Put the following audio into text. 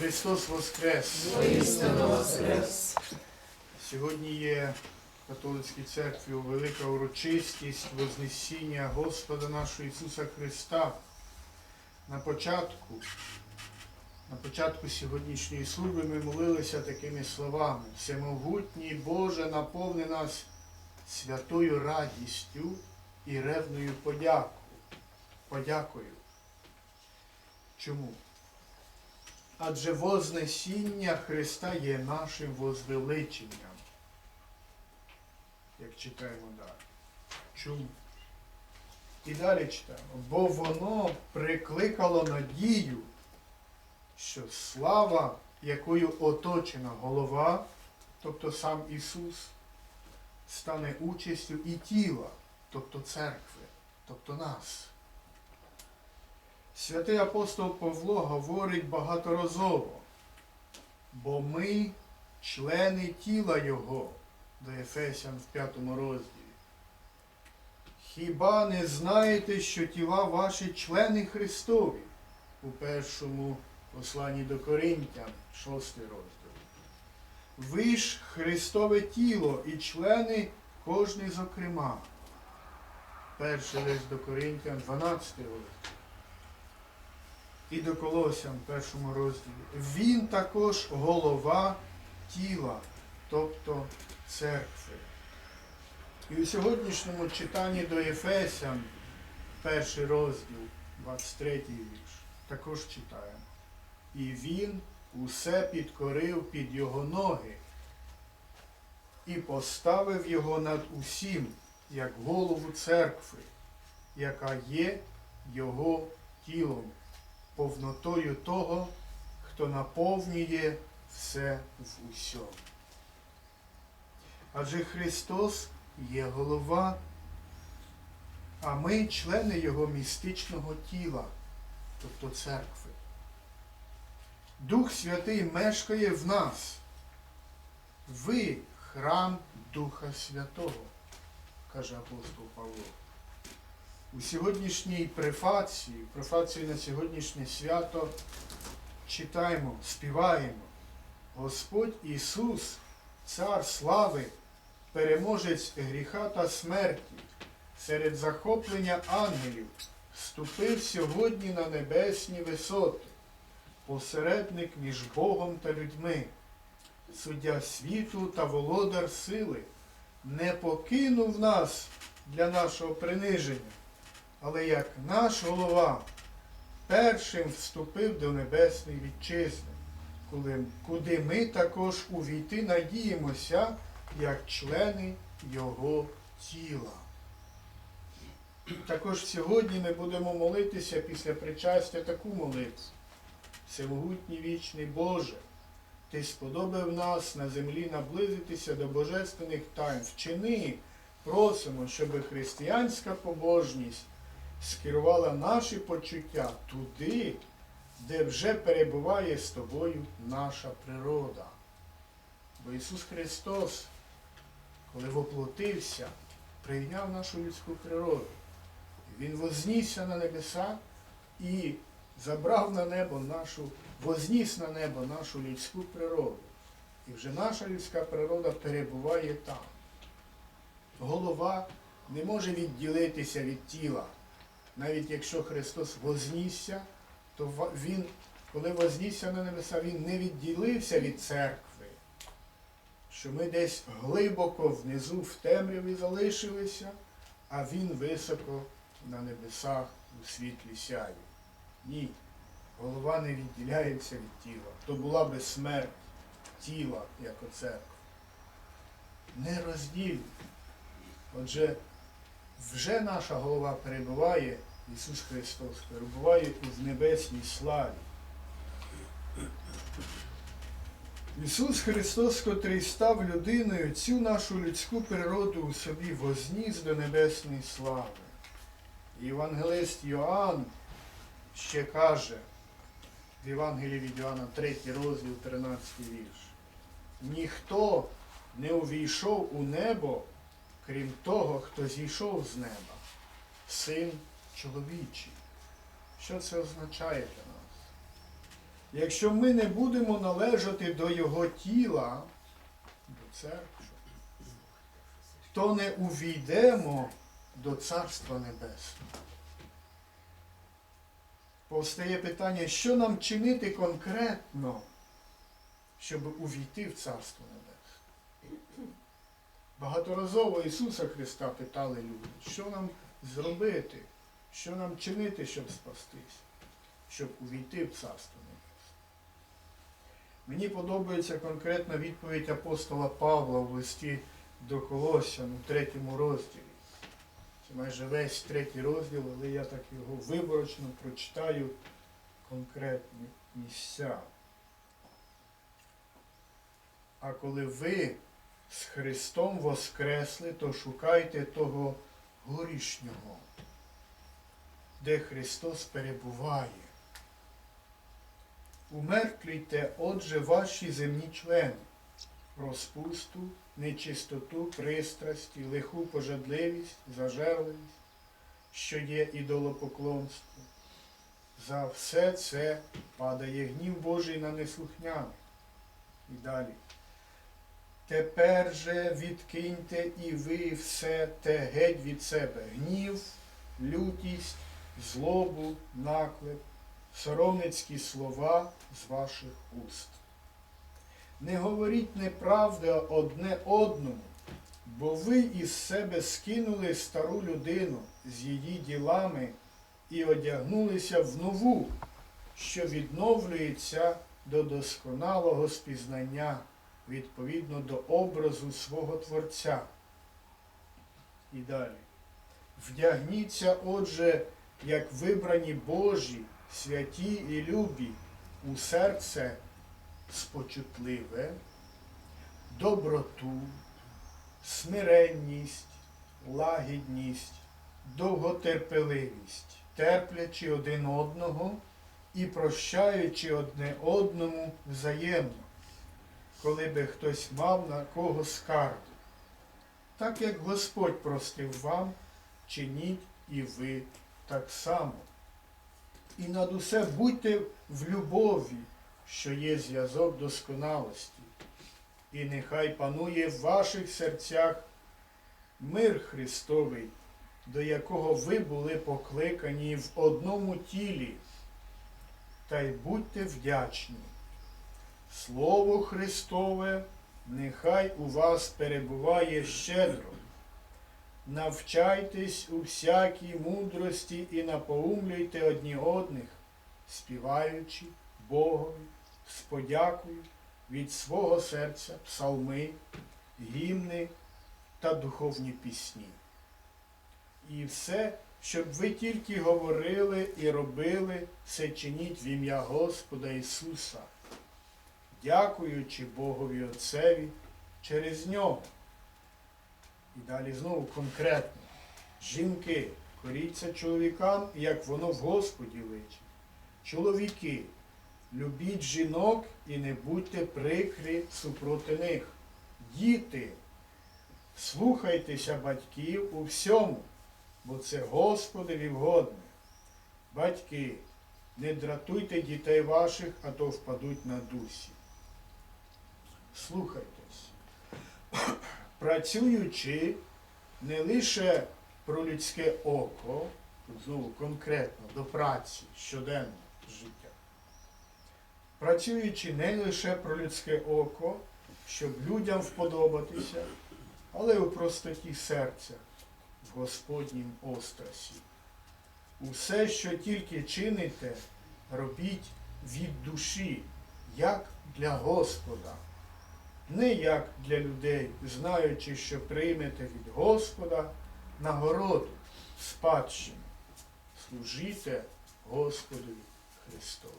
Христос Воскрес! Воістину воскрес! Сьогодні є в католицькій церкві велика урочистість Вознесіння Господа нашого Ісуса Христа. На початку, на початку сьогоднішньої служби ми молилися такими словами. Всемогутній Боже наповни нас святою радістю і ревною подяку. Подякою. Чому? Адже Вознесіння Христа є нашим возвеличенням. Як читаємо далі. Чому? І далі читаємо. Бо воно прикликало надію, що слава, якою оточена голова, тобто сам Ісус, стане участю і тіла, тобто церкви, тобто нас. Святий апостол Павло говорить багаторазово, бо ми члени тіла Його, до Ефесян в п'ятому розділі. Хіба не знаєте, що тіла ваші члени Христові у першому посланні до Коринтян, шостий розділ. Ви ж Христове тіло і члени кожний зокрема. Перший лист до Коринтян, 12 розділ і до Колосян першому розділі. Він також голова тіла, тобто церкви. І у сьогоднішньому читанні до Ефесян, перший розділ, 23 вірш, також читаємо. І він усе підкорив під його ноги і поставив його над усім, як голову церкви, яка є його тілом повнотою того, хто наповнює все в усьому. Адже Христос є голова, а ми члени Його містичного тіла, тобто церкви. Дух Святий мешкає в нас. Ви храм Духа Святого, каже апостол Павло. У сьогоднішній префації, префації на сьогоднішнє свято читаємо, співаємо. Господь Ісус, Цар слави, переможець гріха та смерті, серед захоплення ангелів, ступив сьогодні на небесні висоти, посередник між Богом та людьми, суддя світу та володар сили, не покинув нас для нашого приниження але як наш голова першим вступив до небесної вітчизни, куди ми також увійти надіємося, як члени Його тіла. Також сьогодні ми будемо молитися після причастя таку молитву. Всемогутній вічний Боже, Ти сподобав нас на землі наблизитися до божественних тайн. Вчини, просимо, щоб християнська побожність скерувала наші почуття туди, де вже перебуває з тобою наша природа. Бо Ісус Христос, коли воплотився, прийняв нашу людську природу. Він вознісся на небеса і забрав на небо нашу, возніс на небо нашу людську природу. І вже наша людська природа перебуває там. Голова не може відділитися від тіла. Навіть якщо Христос вознісся, то Він, коли вознісся на небеса, Він не відділився від церкви, що ми десь глибоко внизу в темряві залишилися, а Він високо на небесах у світлі сяє. Ні, голова не відділяється від тіла. То була би смерть тіла, як у церкви. Не розділюй. Отже, вже наша голова перебуває, Ісус Христос перебуває в небесній славі. Ісус Христос, котрий став людиною, цю нашу людську природу у собі возніс до небесної слави. Євангелист Йоанн ще каже в Євангелії від Йоанна 3 розділ 13 вірш. Ніхто не увійшов у небо, крім того, хто зійшов з неба, син чоловічий. Що це означає для нас? Якщо ми не будемо належати до Його тіла, до церкви, то не увійдемо до Царства Небесного. Повстає питання, що нам чинити конкретно, щоб увійти в Царство Небесне. Багаторазово Ісуса Христа питали люди, що нам зробити, що нам чинити, щоб спастись, щоб увійти в Царство Небесне. Мені подобається конкретна відповідь апостола Павла в листі до Колосян у третьому розділі. Це майже весь третій розділ, але я так його виборочно прочитаю конкретні місця. А коли ви з Христом воскресли, то шукайте того горішнього, де Христос перебуває. Умертвійте, отже, ваші земні члени, розпусту, нечистоту, пристрасті, лиху пожадливість, зажерливість, що є ідолопоклонство. За все це падає гнів Божий на неслухняних. І далі. Тепер же відкиньте і ви все те геть від себе гнів, лютість, злобу, наклеп, соромницькі слова з ваших уст. Не говоріть неправди одне одному, бо ви із себе скинули стару людину з її ділами і одягнулися в нову, що відновлюється до досконалого спізнання відповідно до образу свого Творця. І далі. Вдягніться, отже, як вибрані Божі, святі і любі, у серце спочутливе, доброту, смиренність, лагідність, довготерпеливість, терплячи один одного і прощаючи одне одному взаємно коли би хтось мав на кого скаргу. Так як Господь простив вам, чиніть і ви так само. І над усе будьте в любові, що є зв'язок досконалості, і нехай панує в ваших серцях мир Христовий, до якого ви були покликані в одному тілі, та й будьте вдячні. Слово Христове нехай у вас перебуває щедро. Навчайтесь у всякій мудрості і напоумлюйте одні одних, співаючи Богові з подякою від свого серця псалми, гімни та духовні пісні. І все, щоб ви тільки говорили і робили, все чиніть в ім'я Господа Ісуса дякуючи Богові Отцеві через нього. І далі знову конкретно. Жінки, коріться чоловікам, як воно в Господі личить. Чоловіки, любіть жінок і не будьте прикрі супроти них. Діти, слухайтеся батьків у всьому, бо це Господеві вгодне. Батьки, не дратуйте дітей ваших, а то впадуть на дусі слухайтесь, працюючи не лише про людське око, знову конкретно до праці щоденного життя, працюючи не лише про людське око, щоб людям вподобатися, але у простоті серця, в Господнім острасі. Усе, що тільки чините, робіть від душі, як для Господа не як для людей, знаючи, що приймете від Господа нагороду, спадщину. Служіте Господу Христові.